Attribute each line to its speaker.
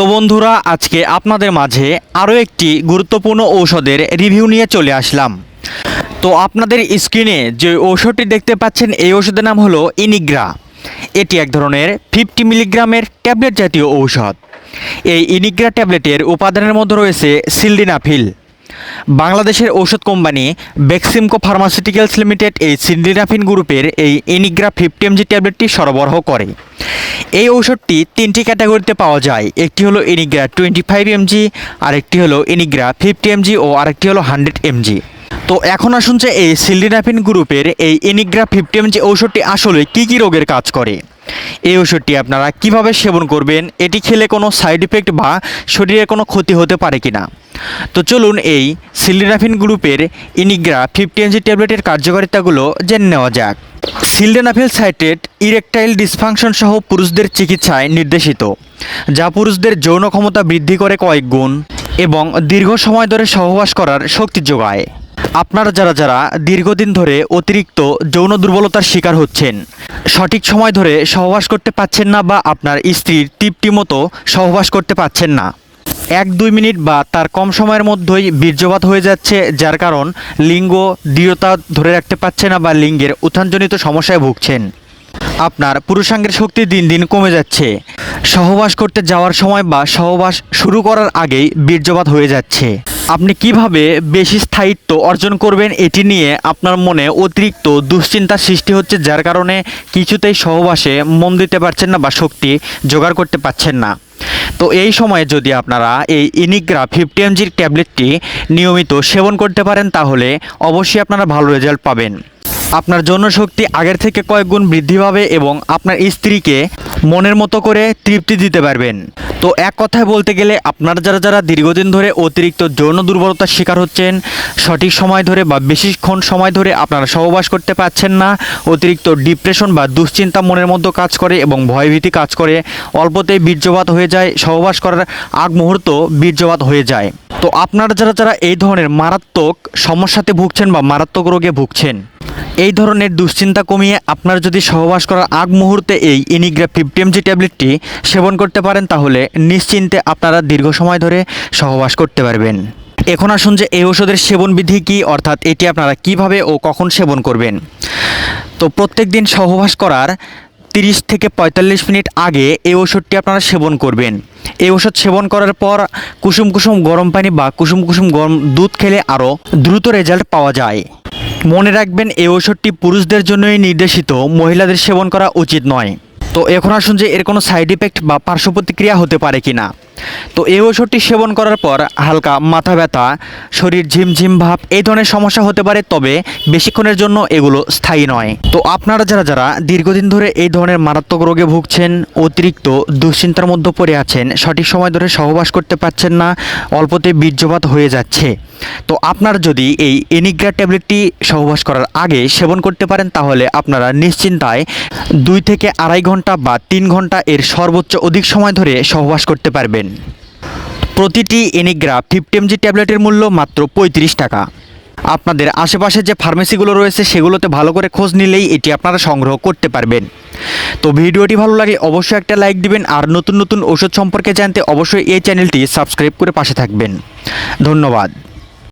Speaker 1: তো বন্ধুরা, আজকে আপনাদের মাঝে আরও একটি গুরুত্বপূর্ণ ঔষধের রিভিউ নিয়ে চলে আসলাম। তো আপনাদের স্ক্রিনে যে ঔষধটি দেখতে পাচ্ছেন, এই ঔষধের নাম হলো ইনিগ্রা। এটি এক ধরনের ফিফটি মিলিগ্রামের ট্যাবলেট জাতীয় ঔষধ। এই ইনিগ্রা ট্যাবলেটের উপাদানের মধ্যে রয়েছে সিলডিনাফিল। বাংলাদেশের ঔষধ কোম্পানি বেক্সিমকো ফার্মাসিউটিক্যালস লিমিটেড এই সিন্ডিনাফিন গ্রুপের এই এনিগ্রা ফিফটি এমজি ট্যাবলেটটি সরবরাহ করে। এই ঔষধটি তিনটি ক্যাটাগরিতে পাওয়া যায়, একটি হলো এনিগ্রা টোয়েন্টি ফাইভ এমজি, আরেকটি হলো এনিগ্রা ফিফটি এমজি ও আরেকটি হলো হান্ড্রেড এমজি। তো এখন আসুন যে এই সিলডিনাফিন গ্রুপের এই এনিগ্রা ফিফটি এমজি ঔষধটি আসলে কী কী রোগের কাজ করে। এই ওষুধটি আপনারা কীভাবে সেবন করবেন, এটি খেলে কোনো সাইড ইফেক্ট বা শরীরে কোনো ক্ষতি হতে পারে কিনা? তো চলুন এই সিলডেনাফিন গ্রুপের ইনিগ্রা ফিফটি এমজি ট্যাবলেটের কার্যকারিতাগুলো জেনে নেওয়া যাক। সিলডেনাফিল সাইট্রেট ইরেকটাইল ডিসফাংশন সহ পুরুষদের চিকিৎসায় নির্দেশিত, যা পুরুষদের যৌন ক্ষমতা বৃদ্ধি করে কয়েক গুণ এবং দীর্ঘ সময় ধরে সহবাস করার শক্তি যোগায়। আপনারা যারা যারা দীর্ঘদিন ধরে অতিরিক্ত যৌন দুর্বলতার শিকার হচ্ছেন, সঠিক সময় ধরে সহবাস করতে পাচ্ছেন না বা আপনার স্ত্রীর তৃপ্তি মতো সহবাস করতে পাচ্ছেন না। এক দুই মিনিট বা তার কম সময়ের মধ্যেই বীর্যপাত হয়ে যাচ্ছে, যার কারণ লিঙ্গ দৃঢ়তা ধরে রাখতে পারছে না বা লিঙ্গের উত্থানজনিত সমস্যায় ভুগছেন। আপনার পুরুষাঙ্গের শক্তি দিন দিন কমে যাচ্ছে। সহবাস করতে যাওয়ার সময় বা সহবাস শুরু করার আগেই বীর্যপাত হয়ে যাচ্ছে। আপনি কীভাবে বেশি স্থায়িত্ব অর্জন করবেন এটি নিয়ে আপনার মনে অতিরিক্ত দুশ্চিন্তার সৃষ্টি হচ্ছে, যার কারণে কিছুতেই সহবাসে মন দিতে পারছেন না বা শক্তি জোগাড় করতে পারছেন না। তো এই সময়ে যদি আপনারা এই ইনিগ্রা ফিফটি এমজির ট্যাবলেটটি নিয়মিত সেবন করতে পারেন, তাহলে অবশ্যই আপনারা ভালো রেজাল্ট পাবেন। আপনার জনশক্তি আগের থেকে কয়েক গুণ বৃদ্ধি পাবে এবং আপনার স্ত্রীকে মনের মতো করে তৃপ্তি দিতে পারবেন। তো এক কথায় বলতে গেলে আপনারা যারা যারা দীর্ঘদিন ধরে অতিরিক্ত যৌন দুর্বলতার শিকার হচ্ছেন, সঠিক সময় ধরে বা বেশিক্ষণ সময় ধরে আপনারা সহবাস করতে পারছেন না, অতিরিক্ত ডিপ্রেশন বা দুশ্চিন্তা মনের মধ্যে কাজ করে এবং ভয়ভীতি কাজ করে, অল্পতেই বীর্যপাত হয়ে যায়, সহবাস করার আগ মুহূর্ত বীর্যপাত হয়ে যায়। তো আপনারা যারা যারা এই ধরনের মারাত্মক সমস্যাতে ভুগছেন বা মারাত্মক রোগে ভুগছেন, এই ধরনের দুশ্চিন্তা কমিয়ে আপনার যদি সহবাস করার আগ মুহূর্তে এই ইনিগ্রা ফিফটি এমজি ট্যাবলেটটি সেবন করতে পারেন, তাহলে নিশ্চিন্তে আপনারা দীর্ঘ সময় ধরে সহবাস করতে পারবেন। এখন আসুন যে এই ওষুধের সেবন বিধি কী, অর্থাৎ এটি আপনারা কীভাবে ও কখন সেবন করবেন। তো প্রত্যেক দিন সহবাস করার তিরিশ থেকে পঁয়তাল্লিশ মিনিট আগে এই ওষুধটি আপনারা সেবন করবেন। এই ওষুধ সেবন করার পর কুসুম কুসুম গরম পানি বা কুসুম কুসুম গরম দুধ খেলে আরও দ্রুত রেজাল্ট পাওয়া যায়। মনে রাখবেন, এই ওষুধটি পুরুষদের জন্যই নির্দেশিত, মহিলাদের সেবন করা উচিত নয়। তো এখন আসুন যে এর কোনো সাইড ইফেক্ট বা পার্শ্ব প্রতিক্রিয়া হতে পারে কি না তো এই ওষুধটি সেবন করার পর হালকা মাথা ব্যথা, শরীর ঝিমঝিম ভাব, এই ধরনের সমস্যা হতে পারে, তবে বেশিক্ষণের জন্য এগুলো স্থায়ী নয়। তো আপনারা যারা যারা দীর্ঘদিন ধরে এই ধরনের মারাত্মক রোগে ভুগছেন, অতিরিক্ত দুশ্চিন্তার মধ্যে পড়ে আছেন, সঠিক সময় ধরে সহবাস করতে পারছেন না, অল্পতে বীর্যপাত হয়ে যাচ্ছে, তো আপনারা যদি এই এনিগ্রা ট্যাবলেটটি সহবাস করার আগে সেবন করতে পারেন, তাহলে আপনারা নিশ্চিন্তায় দুই থেকে আড়াই ঘণ্টা বা তিন ঘণ্টা এর সর্বোচ্চ অধিক সময় ধরে সহবাস করতে পারবেন। প্রতিটি এনিগ্রা ফিফটি এমজি ট্যাবলেটের মূল্য মাত্র পঁয়ত্রিশ টাকা। আপনাদের আশেপাশে যে ফার্মেসিগুলো রয়েছে, সেগুলোতে ভালো করে খোঁজ নিলেই এটি আপনারা সংগ্রহ করতে পারবেন। তো ভিডিওটি ভালো লাগে, অবশ্যই একটা লাইক দিবেন, আর নতুন নতুন ওষুধ সম্পর্কে জানতে অবশ্যই এই চ্যানেলটি সাবস্ক্রাইব করে পাশে থাকবেন। ধন্যবাদ।